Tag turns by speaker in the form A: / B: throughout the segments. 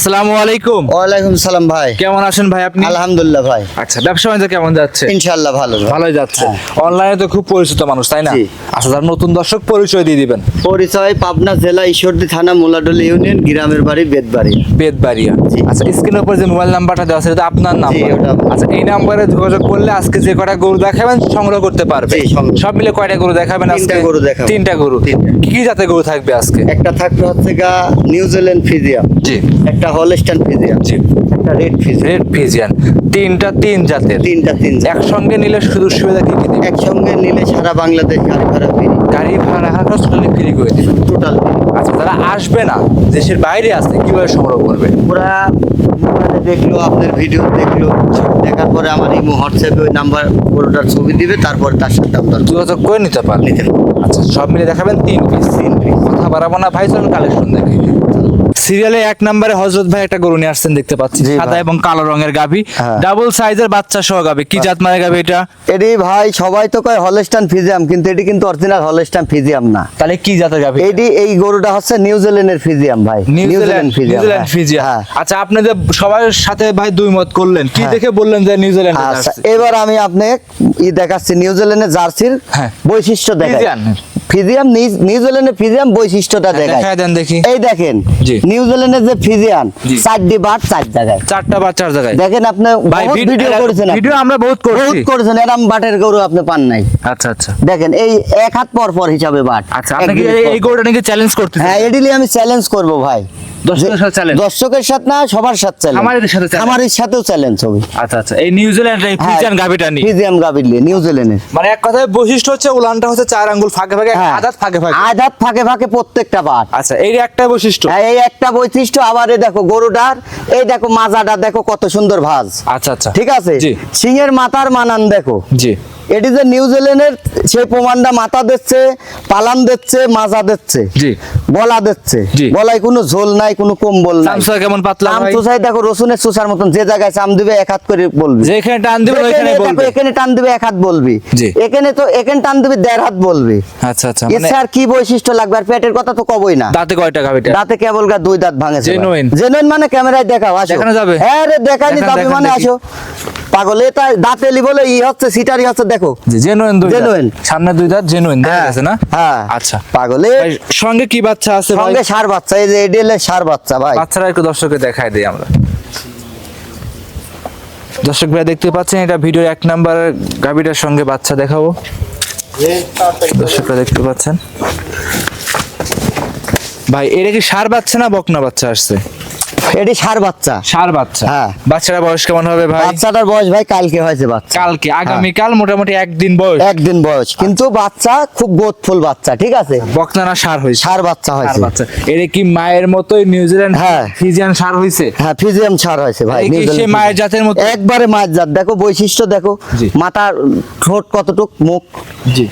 A: আসসালামু আলাইকুম।
B: ওয়ালাইকুম সালাম ভাই।
A: কেমন আছেন ভাই আপনি?
B: আলহামদুলিল্লাহ ভাই।
A: আচ্ছা ব্যবসা বাণিজ্য কেমন যাচ্ছে?
B: ইনশাআল্লাহ ভালো।
A: ভালোই যাচ্ছে।
B: হ্যাঁ।
A: অনলাইনে তো খুব পরিচিত মানুষ তাই না? আচ্ছা নতুন দর্শক পরিচয় দিয়ে দিবেন।
B: পরিচয় পাবনা জেলা ঈশ্বরদী থানা মোলাডলি ইউনিয়ন গ্রামের বাড়ি বেদবাড়ি
A: বেদবাড়িয়া আচ্ছা স্ক্রিনের উপর যে মোবাইল নাম্বারটা দেওয়া আছে এটা আপনার নাম্বার আচ্ছা এই নাম্বারে যোগাযোগ করলে আজকে যে কটা গরু দেখাবেন সংগ্রহ করতে পারবে। সব মিলে কয়টা গরু দেখাবেন আজকে?
B: গরু দেখাবো।
A: তিনটা গরু। কি কি জাতের গরু থাকবে আজকে?
B: একটা থাকবে হচ্ছে গা নিউজিল্যান্ড ফিজিয়াম
A: জি।
B: একটা হলস্টান ফিজিয়াম
A: জি।
B: একটা রেড ফিজিয়াম
A: রেড ফিজিয়ান তিনটা তিন জাতের।
B: তিনটা তিন
A: একসঙ্গে নিলে শুধু সুবিধা কি কি
B: একসঙ্গে নিলে সারা বাংলাদেশ গাড়ি ভাড়া ফ্রি
A: গাড়ি ভাড়া টোটালি ফ্রি করে দিবে।
B: টোটাল
A: আচ্ছা যারা আসবে না? দেশের বাইরে আছে কীভাবে সংগ্রহ করবে?
B: ওরা মোবাইলে দেখল আপনার ভিডিও দেখল। দেখার পরে আমার এই হোয়াটসঅ্যাপে ওই নাম্বার গরুটার ছবি দিবে তারপর তার সাথে আপনার
A: যোগাযোগ করে নিতে পারবে।
B: নিতে
A: আচ্ছা সব মিলে দেখাবেন তিন পিস
B: তিন piece।
A: কথা বাড়াবো না ভাই চলুন কালেকশন দেখি সিরিয়ালে এক নম্বরে হজরত ভাই একটা গরু নিয়ে আসছেন দেখতে পাচ্ছি। সাদা এবং কালো রঙের গাভি।
B: হ্যাঁ।
A: ডাবল সাইজের বাচ্চা সহ গাভি। কি জাত মানে গাভি এটা?
B: এটি ভাই সবাই তো কয় হলস্টান ফিজিয়াম কিন্তু এটি কিন্তু অরিজিনাল হলস্টান ফিজিয়াম না।
A: তাহলে কি জাতের গাভি?
B: এটি এই গরুটা হচ্ছে নিউজিল্যান্ডের ফিজিয়াম ভাই।
A: নিউজিল্যান্ড ফিজিয়াম ফিজিয়া
B: হ্যাঁ।
A: আচ্ছা আপনি যে সবার সাথে ভাই দুই মত করলেন কি
B: হ্যাঁ।
A: দেখে বললেন যে নিউজিল্যান্ড
B: আচ্ছা এবার আমি আপনি ই দেখাচ্ছি নিউজিল্যান্ডের জার্সির
A: হ্যাঁ।
B: বৈশিষ্ট্য দেখাই। ফিজিয়াম নিউজিল্যান্ডের ফিজিয়াম বৈশিষ্ট্যটা
A: দেখায় দেন দেখি।
B: এই দেখেন নিউজিল্যান্ডের যে
A: ফিজিয়াম
B: চারটি বার চার জায়গায়।
A: চারটা বা চার জায়গায়।
B: দেখেন আপনি ভিডিও করেছেন
A: ভিডিও আমরা বহুত
B: বহুত করেছেন এরকম বাটের গরু আপনি পান নাই।
A: আচ্ছা আচ্ছা।
B: দেখেন এই এক হাত পর পর হিসাবে বাট।
A: আচ্ছা আপনি এই- গরুটা নাকি চ্যালেঞ্জ করতে
B: হ্যাঁ এডিলি আমি চ্যালেঞ্জ করব ভাই।
A: দর্শকের সাথে
B: না সবার সাথে চ্যালেঞ্জ
A: সাথে।
B: সাথেও চ্যালেঞ্জ হবে।
A: আচ্ছা আচ্ছা। এই নিউজিল্যান্ড এই নিয়ে।
B: ফিজিয়াম গাবির নিয়ে নিউজিল্যান্ডের
A: মানে এক কথায় বৈশিষ্ট্য হচ্ছে উলানটা হচ্ছে চার আঙ্গুল ফাঁকে ফাঁকে
B: হ্যাঁ।
A: আদাত ফাঁকে ফাঁকে।
B: আধাত ফাঁকে ফাঁকে প্রত্যেকটা বাট
A: আচ্ছা এই একটা বৈশিষ্ট্য।
B: হ্যাঁ, এই একটা বৈশিষ্ট্য আবার এই দেখো গরুটার এই দেখো মাজাটা দেখো কত সুন্দর ভাজ।
A: আচ্ছা আচ্ছা।
B: ঠিক আছে?
A: জি।
B: সিংহের মাথার মানান দেখো।
A: জি।
B: এটি যে নিউজিল্যান্ডের সেই প্রমাণটা মাথা দিচ্ছে পালান দিচ্ছে মাজা দিচ্ছে
A: জি।
B: গলা দিচ্ছে।
A: জি।
B: গলায় কোনো ঝোল নাই কোনো কম্বল নাই।
A: চামচা কেমন পাতলা
B: চাম চুষাই দেখো রসুনের চুষার মতন যে জায়গায় চাম দিবে এক হাত করে বলবি।
A: যেখানে টান
B: এখানে
A: ওইখানে
B: দেখো, এখানে টান দিবে এক হাত বলবি।
A: জি।
B: এখানে তো এখানে টান দিবি দেড় হাত বলবি।
A: আচ্ছা আচ্ছা মানে
B: আর কি বৈশিষ্ট্য লাগবে? আর পেটের কথা তো কবই না।
A: দাঁতে কয়টা গাভিটা?
B: দাঁতে কেবল গা দুই দাঁত ভাঙেছে
A: Genuine?
B: জেনুইন মানে ক্যামেরায় দেখাও আসো।
A: দেখানো যাবে?
B: হ্যাঁ রে
A: দেখান,
B: যাবে মানে আসো। পাগল এটা দাঁতেলি বলে ই হচ্ছে সিটারি হচ্ছে দেখো।
A: জেনুইন দুই।
B: Genuine?
A: সামনে দুই দাঁত জেনুইন দেখা
B: হ্যাঁ,
A: গেছে না?
B: হ্যাঁ।
A: আচ্ছা।
B: পাগলে।
A: সঙ্গে কি বাচ্চা আছে ভাই?
B: সঙ্গে সার বাচ্চা এই যে এডিএল সার বাচ্চা ভাই।
A: বাচ্চারা একটু দর্শককে দেখায় দিই আমরা। দর্শক ভাই দেখতে পাচ্ছেন এটা ভিডিওর এক নাম্বার গাভিটার সঙ্গে বাচ্চা দেখাবো। দর্শকরা দেখতে পাচ্ছেন। ভাই এটা কি সার বাচ্চা না বকনা বাচ্চা আসছে?
B: এটি সার বাচ্চা।
A: সার বাচ্চা।
B: হ্যাঁ।
A: বাচ্চারা বয়স কেমন হবে ভাই?
B: বাচ্চাটার বয়স ভাই কালকে হয়েছে বাচ্চা।
A: কালকে। আগামীকাল মোটামুটি একদিন বয়স।
B: একদিন বয়স। কিন্তু বাচ্চা খুব গোদফুল বাচ্চা ঠিক আছে?
A: বকনা না সার হয়েছে।
B: সার বাচ্চা হয়েছে।
A: বাচ্চা। এটা কি মায়ের মতোই নিউজিল্যান্ড
B: হ্যাঁ।
A: ফিজিয়ান সার হয়েছে?
B: হ্যাঁ ফিজিয়াম সার হয়েছে ভাই নিউজিল্যান্ড
A: মায়ের জাতের মতো?
B: একবারে মায়ের জাত। দেখো বৈশিষ্ট্য দেখো। মাথার ঠোঁট কতটুক মুখ।
A: জি।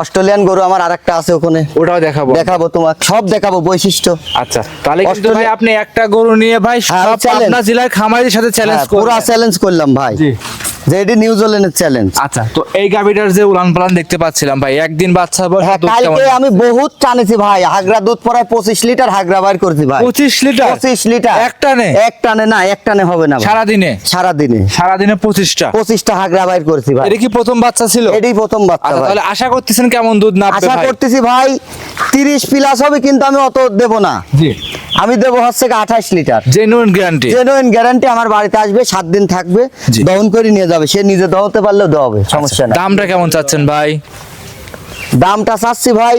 B: অস্ট্রেলিয়ান গরু আমার আরেকটা আছে ওখানে।
A: ওটাও দেখাবো।
B: দেখাবো তোমার সব দেখাবো বৈশিষ্ট্য।
A: আচ্ছা তাহলে কিন্তু ভাই আপনি একটা গরু নিয়ে ভাই
B: হ্যাঁ,
A: সব আপনার জেলার খামারের সাথে চ্যালেঞ্জ
B: পুরো
A: পুরা
B: চ্যালেঞ্জ করলাম ভাই।
A: জি।
B: যে এটি নিউজিল্যান্ডের চ্যালেঞ্জ
A: আচ্ছা তো এই গাবিটার যে উলান পালান দেখতে পাচ্ছিলাম ভাই একদিন বাচ্চা
B: হ্যাঁ? কালকে আমি বহুত টানেছি ভাই হাগরা দুধ পড়ায় পঁচিশ লিটার হাগরা বাইর করছি ভাই।
A: 25 লিটার?
B: পঁচিশ লিটার।
A: এক টানে?
B: এক টানে না এক টানে হবে না
A: সারা দিনে
B: সারা দিনে
A: সারা দিনে পঁচিশটা?
B: পঁচিশটা হাগরা বাইর করছি ভাই।
A: এটা কি প্রথম বাচ্চা ছিল?
B: এটি প্রথম বাচ্চা
A: আচ্ছা তাহলে আশা করতেছেন কেমন দুধ নামবে
B: আশা করতেছি ভাই তিরিশ প্লাস হবে কিন্তু আমি অত দেব না।
A: জি।
B: আমি দেবো হচ্ছে আঠাশ litre.
A: Genuine guarantee
B: genuine guarantee আমার বাড়িতে আসবে সাত দিন থাকবে। দহন করে নিয়ে যাবে। সে নিজে দহতে পারলেও দেওয়া হবে সমস্যা না
A: দামটা কেমন চাচ্ছেন ভাই?
B: দামটা চাচ্ছি ভাই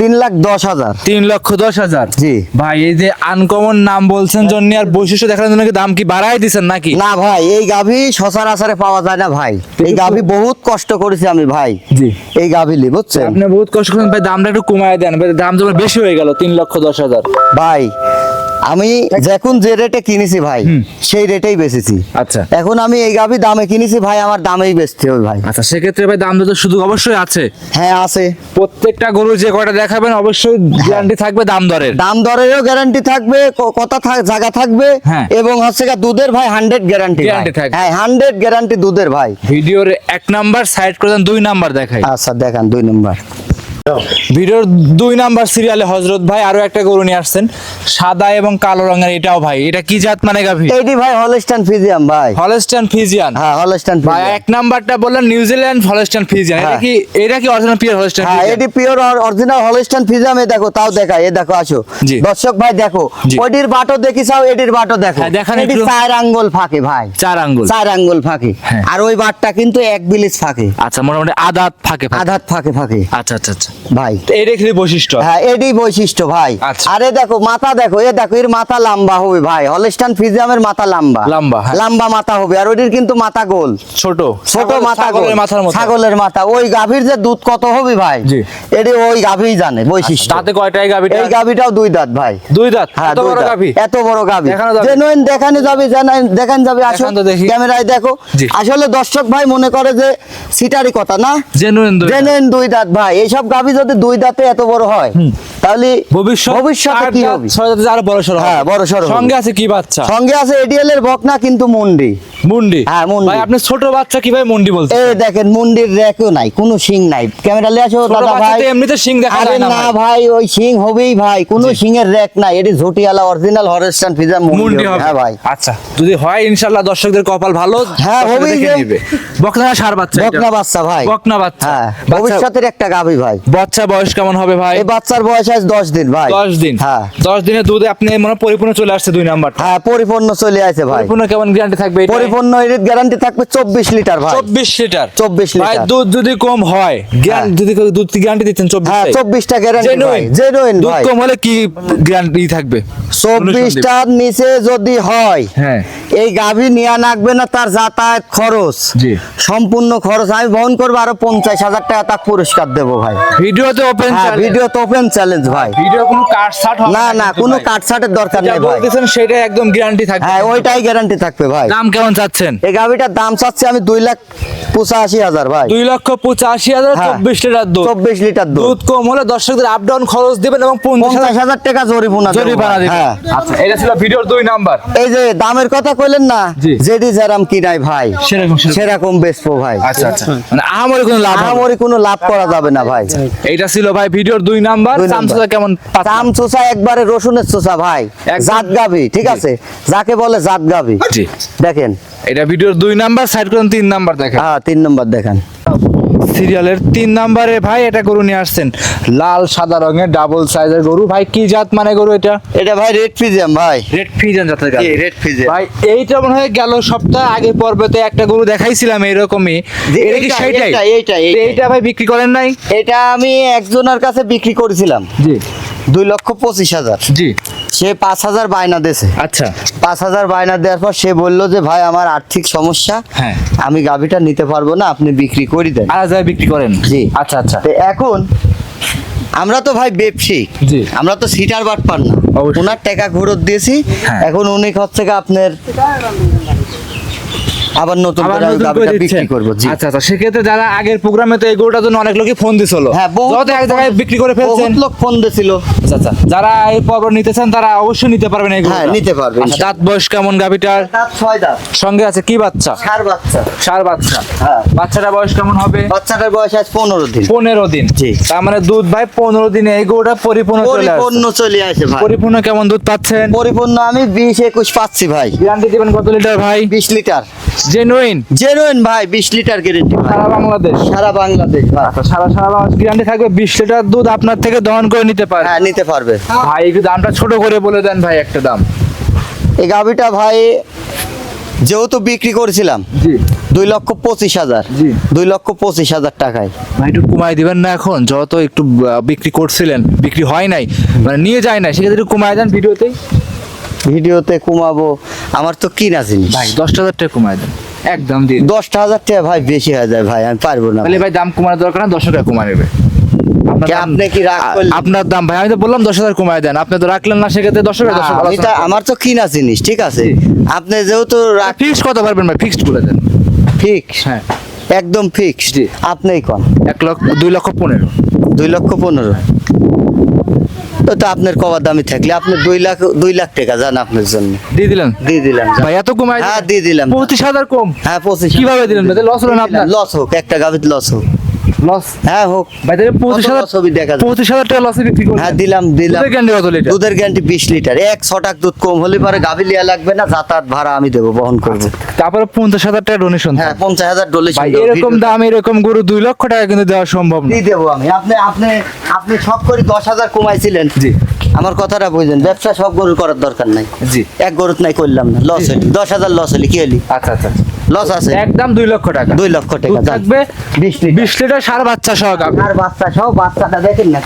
B: তিন লাখ দশ হাজার।
A: তিন লক্ষ দশ হাজার?
B: জি।
A: ভাই এই যে আনকমন নাম বলছেন জন্য আর বৈশিষ্ট্য দেখানোর জন্য দাম কি বাড়াই দিচ্ছেন নাকি?
B: না ভাই এই গাভী সচরাচরে পাওয়া যায় না ভাই। এই গাভী বহুত কষ্ট করেছি আমি ভাই।
A: জি।
B: এই গাভীলি বুঝছেন?
A: আপনি বহুত কষ্ট করেন ভাই দামটা একটু কমায় দেন। ভাই, দাম তো বেশি হয়ে গেল তিন লক্ষ দশ হাজার।
B: ভাই আমি যখন যে রেটে কিনেছি ভাই সেই রেটেই বেচেছি।
A: আচ্ছা।
B: এখন আমি এই গাভী দামে কিনেছি ভাই আমার দামেই বেচতে হবে ভাই।
A: আচ্ছা সেক্ষেত্রে ভাই দাম তো শুধু অবশ্যই আছে।
B: হ্যাঁ আছে।
A: প্রত্যেকটা গরু যে কয়টা দেখাবেন অবশ্যই গ্যারান্টি থাকবে দাম দরের।
B: দাম দরেরও গ্যারান্টি থাকবে কথা থাক- জায়গা থাকবে
A: হ্যাঁ।
B: এবং হচ্ছে দুধের ভাই হান্ড্রেড গ্যারান্টি
A: থাকবে।
B: হ্যাঁ হান্ড্রেড গ্যারান্টি দুধের ভাই।
A: ভিডিওর এক নাম্বার সাইড করে দেন দুই নাম্বার দেখাই।
B: আচ্ছা দেখান দুই নম্বর
A: ভিডিওর দুই নাম্বার সিরিয়ালে হজরত ভাই আরও একটা গরু নিয়ে আসছেন। সাদা এবং কালো রঙের এটাও ভাই এটা কি জাত মানে গাভি?
B: এইটি ভাই হলস্টান ফিজিয়াম ভাই।
A: হলস্টান ফিজিয়ান
B: হ্যাঁ হলস্টান
A: ভাই এক নাম্বারটা বললেন নিউজিল্যান্ড হলস্টান ফিজিয়ান এটা
B: হ্যাঁ।
A: কি এটা কি অরিজিনাল পিওর হলস্টান
B: হ্যাঁ এটি পিওর অরিজিনাল হলস্টান ফিজিয়াম এ দেখো তাও দেখা এ দেখো আসো। দর্শক ভাই দেখো। ওইটির বাটো দেখি চাও এটির বাটো দেখো।
A: হ্যাঁ, দেখান
B: এটি। চার আঙ্গুল ফাঁকে ভাই।
A: চার আঙ্গুল।
B: চার আঙ্গুল ফাঁকে।
A: হ্যাঁ।
B: আর ওই বাটটা কিন্তু এক বিলিস ফাঁকে।
A: আচ্ছা মোটামুটি আদাত ফাঁকে
B: আধাত ফাঁকে ফাঁকে।
A: আচ্ছা আচ্ছা আচ্ছা।
B: ভাই।
A: বৈশিষ্ট্য?
B: হ্যাঁ এটি বৈশিষ্ট্য ভাই।
A: আচ্ছা।
B: আরে দেখো মাথা দেখো এ দেখো এর মাথা লম্বা হবে ভাই। হলস্টান ফিজিয়ামের মাথা লম্বা।
A: লম্বা, হ্যাঁ।
B: লম্বা মাথা হবে আর ওইটির কিন্তু মাথা গোল।
A: ছোট।
B: ছোট মাথা গোল।
A: মাথার মতো।
B: ছাগলের মাথা। ওই গাভীর যে দুধ কত হবে ভাই?
A: জি।
B: এটি ওই গাভীই জানে বৈশিষ্ট্য।
A: তাতে কয়টা এই
B: এই গাভীটাও দুই দাঁত ভাই।
A: দুই দাঁত?
B: হ্যাঁ
A: এত
B: দুই
A: বড়
B: দাঁত। এত বড় গাভী। জেনুইন দেখানো যাবে দেখান যাবে। আসো। ক্যামেরায় দেখো। আসলে দর্শক ভাই মনে করে যে সিটারি কথা না?
A: জেনুইন
B: জেনুইন দুই দাঁত ভাই। এইসব গাভী যদি দুই দাঁতে এত বড় হয় তাহলে
A: ভবিষ্যৎ
B: ভবিষ্যতে কি হবে?
A: ছয় দাঁতে আরও বড় সর
B: হ্যাঁ, বড় সরো
A: সঙ্গে আছে কি বাচ্চা?
B: সঙ্গে আছে এডিএল এর বকনা কিন্তু মুন্ডি।
A: মুন্ডি?
B: হ্যাঁ, মুন্ডি।
A: ভাই আপনি ছোট বাচ্চা কীভাবে মুন্ডি বলছেন
B: এই দেখেন মুন্ডির রেকও নাই কোনো শিং নাই। ক্যামেরা লিয়ে আসো দাদা ভাই।
A: এমনিতে শিং দেখা যায় না
B: না
A: ভাই।
B: ওই শিং হবেই ভাই কোনো রেক নাই এটি ঝুটিয়ালা অরিজিনাল হরস্টান ফিজা
A: মুন্ডি
B: হ্যাঁ ভাই।
A: আচ্ছা যদি হয় ইনশাআল্লাহ দর্শকদের কপাল ভালো
B: হ্যাঁ, হবেই।
A: বকনা সার বাচ্চা
B: বকনা বাচ্চা ভাই।
A: বকনা বাচ্চা।
B: হ্যাঁ ভবিষ্যতের একটা গাভী ভাই।
A: বাচ্চা বয়স কেমন হবে ভাই?
B: এই বাচ্চার বয়স আজ দশ দিন ভাই।
A: দশ দিন।
B: হ্যাঁ।
A: দশ দিনে দুধে আপনি মনে পরিপূর্ণ চলে আসছে দুই নাম্বার।
B: হ্যাঁ পরিপূর্ণ চলে আছে ভাই।
A: পরিপূর্ণ কেমন গ্যারান্টি থাকবে এটা?
B: এর গ্যারান্টি থাকবে চব্বিশ লিটার ভাই।
A: চব্বিশ লিটার
B: 24
A: ভাই দুধ যদি কম হয় জ্ঞান
B: হ্যাঁ।
A: যদি দুধ গ্যারান্টি দিচ্ছেন চব্বিশ?
B: হ্যাঁ চব্বিশটা গ্যারান্টি ভাই জেনুইন
A: দুধ কম হলে কি গ্যারান্টি থাকবে?
B: চব্বিশটার নিচে যদি হয়
A: হ্যাঁ।
B: এই গাভী নিয়ে না তার যাতায়াত খরচ। সম্পূর্ণ খরচ আমি বহন করব আরও পঞ্চাশ হাজার টাকা তাক পুরস্কার দেবো ভাই।
A: ভিডিওতে ওপেন
B: হ্যাঁ ভিডিও তো ওপেন চ্যালেঞ্জ ভাই।
A: ভিডিও কোনো কাট
B: না না কোনো। কাটছাটের দরকার নেই ভাই।
A: সেটা একদম গ্যারান্টি থাকবে।
B: হ্যাঁ ওইটাই গ্যারান্টি থাকবে ভাই।
A: দাম কেমন চাচ্ছেন?
B: এই গাভীটার দাম চাচ্ছি আমি দুই লাখ পঁচাশি হাজার ভাই।
A: দুই লক্ষ পঁচাশি হাজার
B: হ্যাঁ।
A: চব্বিশ লিটার দুধ।
B: চব্বিশ লিটার দুধ।
A: কম হলে দর্শকদের আপ ডাউন খরচ দিবেন এবং পঞ্চাশ
B: হাজার টাকা জরিমানা হ্যাঁ।
A: আচ্ছা এটা ছিল ভিডিওর দুই নাম্বার।
B: এই যে দামের কথা কইলেন না
A: জি।
B: যেটি যেরাম কিনাই ভাই।
A: সেরকম সেরকম।
B: বেচবো ভাই।
A: আচ্ছা আচ্ছা। মানে আমারই কোনো লাভ
B: আমারই কোনো লাভ করা যাবে না ভাই।
A: এইটা ছিল ভাই ভিডিওর দুই নাম্বার।
B: নাম্বার।
A: কেমন?
B: দাম একবারে রসুনের চোষা ভাই। জাত গাভি ঠিক আছে? যাকে বলে জাত গাভি। দেখেন
A: এটা ভিডিওর দুই নাম্বার সাইড করেন তিন নাম্বার দেখেন।
B: হ্যাঁ তিন নাম্বার দেখেন।
A: সিরিয়ালের তিন নাম্বারে ভাই এটা গরু নিয়ে আসছেন। লাল সাদা রঙের ডাবল সাইজের গরু। ভাই কি জাত মানে গরু এটা?
B: এটা ভাই রেড ফিজিয়াম ভাই।
A: রেড ফিজান জাতের গাড়ি
B: রেড ফিজিয়াম
A: ভাই এইটা মনে হয় গেল সপ্তাহ আগে পর্বতে একটা গরু দেখাইছিলাম এরকমই। এটা কি সেইটাই?
B: এইটা, এইটা, এইটা।
A: এইটা ভাই বিক্রি করেন নাই?
B: এটা আমি একজনের কাছে বিক্রি করেছিলাম।
A: জি।
B: দুই লক্ষ পঁচিশ হাজার।
A: জি।
B: সে পাঁচ হাজার বায়না দিয়েছে।
A: আচ্ছা।
B: পাঁচ হাজার বায়না দেওয়ার পর সে বলল যে ভাই আমার আর্থিক সমস্যা।
A: হ্যাঁ।
B: আমি গাভিটা নিতে পারব না আপনি বিক্রি করে দেন।
A: আর বিক্রি করেন।
B: জি।
A: আচ্ছা আচ্ছা।
B: তো এখন আমরা তো ভাই ব্যবসায়িক
A: জি।
B: আমরা তো সিটার বাট পার না ওনার টাকা ঘুরত দিয়েছি।
A: হ্যাঁ।
B: এখন উনি হচ্ছে আপনার আবার নতুন করে
A: দিচ্ছেন।
B: বিক্রি করব জি।
A: আচ্ছা আচ্ছা সেক্ষেত্রে যারা আগের প্রোগ্রামে তো এই গরুটার জন্য অনেক লোকই ফোন দিছিল।
B: হ্যাঁ, বহুত
A: এক জায়গায় বিক্রি করে ফেলছেন।
B: লোক ফোন দিয়েছিল
A: আচ্ছা আচ্ছা যারা এই পর্ব নিতে চান তারা অবশ্যই নিতে পারবেন এই
B: হ্যাঁ, নিতে পারবে,
A: আচ্ছা, দাঁত বয়স কেমন গাবিটার?
B: দাঁত ছয় দাঁত।
A: সঙ্গে আছে কি বাচ্চা?
B: সার বাচ্চা।
A: সার বাচ্চা।
B: হ্যাঁ।
A: বাচ্চাটা বয়স কেমন হবে?
B: বাচ্চাটার বয়স আজ পনেরো দিন।
A: পনেরো দিন।
B: জি।
A: তার মানে দুধ ভাই পনেরো দিনে এই গরুটা পরিপূর্ণ চলে আসছে।
B: পরিপূর্ণ চলে আসে ভাই।
A: পরিপূর্ণ কেমন দুধ পাচ্ছেন?
B: পরিপূর্ণ আমি বিশ একুশ পাচ্ছি ভাই।
A: গ্যারান্টি দিবেন কত লিটার ভাই?
B: বিশ লিটার
A: জেনুইন
B: জেনুইন ভাই বিশ লিটার গ্যারেন্টি
A: সারা বাংলাদেশ?
B: সারা বাংলাদেশ
A: আচ্ছা, সারা সারা বাংলাদেশ গ্যারান্টি থাকবে বিশ লিটার দুধ আপনার থেকে দহন করে নিতে পারে
B: হ্যাঁ নিতে পারবে।
A: ভাই একটু দামটা ছোট করে বলে দেন ভাই একটা দাম।
B: এই গাভিটা ভাই যেহেতু বিক্রি করেছিলাম
A: জি।
B: দুই লক্ষ পঁচিশ হাজার।
A: জি।
B: দুই লক্ষ পঁচিশ হাজার টাকায়।
A: ভাই একটু কমাই দিবেন না এখন যত একটু বিক্রি করছিলেন বিক্রি হয় নাই মানে নিয়ে যায় না সেক্ষেত্রে একটু কমাই দেন ভিডিওতে।
B: ভিডিওতে কমাবো। আমার তো কিনা জিনিস।
A: ভাই দশ হাজার টাকা কমাই দেন। একদম দিন।
B: দশটা হাজার টাকা ভাই বেশি হয়ে যায় ভাই আমি পারব না
A: তাহলে ভাই। দাম কমানোর দরকার না দশ টাকা কমাই নেবে।
B: আপনি কি
A: আপনার দাম ভাই আমি তো বললাম দশ হাজার কমাই দেন। আপনি তো রাখলেন না সেক্ষেত্রে দশ
B: তা- আমার তো কিনা জিনিস ঠিক আছে? আপনি যেহেতু
A: ফিক্সড কত পারবেন ভাই? ফিক্সড করে দেন।
B: ফিক্স
A: হ্যাঁ।
B: একদম ফিক্স
A: জি।
B: আপনিই কন?
A: এক লক্ষ দুই লক্ষ পনেরো।
B: দুই লক্ষ পনেরো। তো তো আপনার কবার দামি থাকলে আপনি দুই লাখ দুই লাখ টাকা যান আপনার জন্য।
A: দিয়ে দিলেন?
B: দিয়ে দিলাম।
A: ভাই এত কমাই
B: হ্যাঁ দিয়ে দিলাম।
A: পঁচিশ হাজার কম?
B: হ্যাঁ পঁচিশ
A: কীভাবে দিলেন? লস হলো না আপনার?
B: লস হোক একটা গাভিত লস হোক।
A: লস
B: হ্যাঁ হোক।
A: ভাই তাহলে পঁচিশ হাজার
B: ছবি দেখা।
A: পঁচিশ হাজার টাকা লসে বিক্রি করবেন
B: হ্যাঁ দিলাম দিলাম।
A: দুধের গ্যারান্টি কত লিটার
B: দুধের গ্যারান্টি বিশ লিটার এক ছটাক দুধ কম হলে পরে গাভী লিয়া লাগবে না যাতায়াত ভাড়া আমি দেবো বহন করব।
A: তারপরে পঞ্চাশ হাজার টাকা ডোনেশন
B: হ্যাঁ পঞ্চাশ হাজার
A: ডোনেশন এরকম দাম এরকম গরু দুই লক্ষ টাকা কিন্তু দেওয়া সম্ভব না।
B: দেবো আমি। আপনি আপনি আপনি সব করে দশ হাজার কমাইছিলেন।
A: জি।
B: আমার কথাটা বুঝলেন ব্যবসা সব গরুর করার দরকার নাই।
A: জি।
B: এক গরুত নাই করলাম না লস হলি দশ হাজার লস হলি কি হলি
A: আচ্ছা আচ্ছা।
B: লস আছে।
A: একদম দুই লক্ষ টাকা।
B: দুই লক্ষ টাকা
A: থাকবে
B: বিশ লিটার।
A: বিশ লিটার সার বাচ্চা সহ।
B: আর বাচ্চা সব বাচ্চাটা দেখেন না?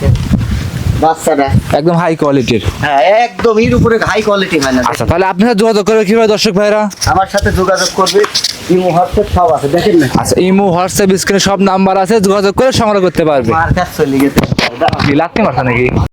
B: বাচ্চাটা।
A: একদম হাই কোয়ালিটির
B: হ্যাঁ একদম এর উপরে হাই কোয়ালিটি হয় না
A: আচ্ছা তাহলে আপনারা যোগাযোগ করবে কীভাবে দর্শক ভাইরা?
B: আমার সাথে যোগাযোগ করবে ইমো হোয়াটসঅ্যাপ সব আছে দেখেন না।
A: আচ্ছা ইমো হোয়াটসঅ্যাপ স্ক্রিনে সব নাম্বার আছে যোগাযোগ করে সংগ্রহ করতে পারবে।
B: মার কাছে চলে গেছে।
A: লাগতে মারছে নাকি?